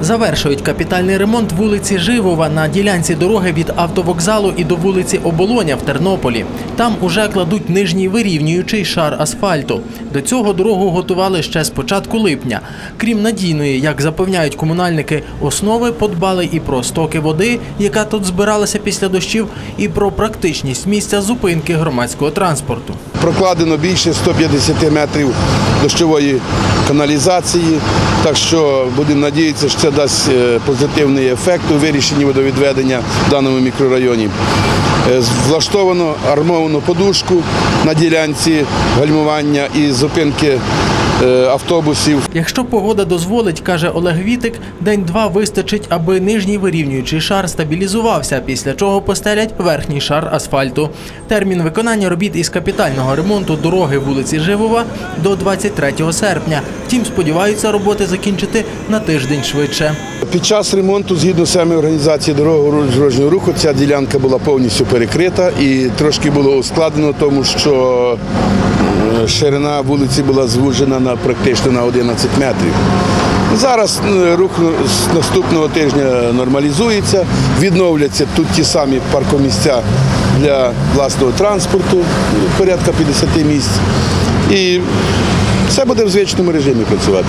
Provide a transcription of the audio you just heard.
Завершують капітальний ремонт вулиці Живова на ділянці дороги від автовокзалу і до вулиці Оболоня в Тернополі. Там уже кладуть нижній вирівнюючий шар асфальту. До цього дорогу готували ще з початку липня. Крім надійної, як запевняють комунальники, основи подбали і про стоки води, яка тут збиралася після дощів, і про практичність місця зупинки громадського транспорту. Прокладено більше 150 метрів дощової каналізації, так що будемо надіятися, що це дасть е, позитивний ефект у вирішенні водовідведення в даному мікрорайоні. Е, Влаштовано армовану подушку на ділянці гальмування і зупинки автобусів. Якщо погода дозволить, каже Олег Вітик, день-два вистачить, аби нижній вирівнюючий шар стабілізувався, після чого постелять верхній шар асфальту. Термін виконання робіт із капітального ремонту дороги вулиці Живова до 23 серпня. Втім, сподіваються роботи закінчити на тиждень швидше. Під час ремонту, згідно з саме організації дорожнього руху, ця ділянка була повністю перекрита і трошки було ускладнено, тому що е, ширина вулиці була звужена на практично на 11 метрів. Зараз е, рух з наступного тижня нормалізується, відновляться тут ті самі паркомісця для власного транспорту, порядка 50 місць. І все буде в звичному режимі працювати.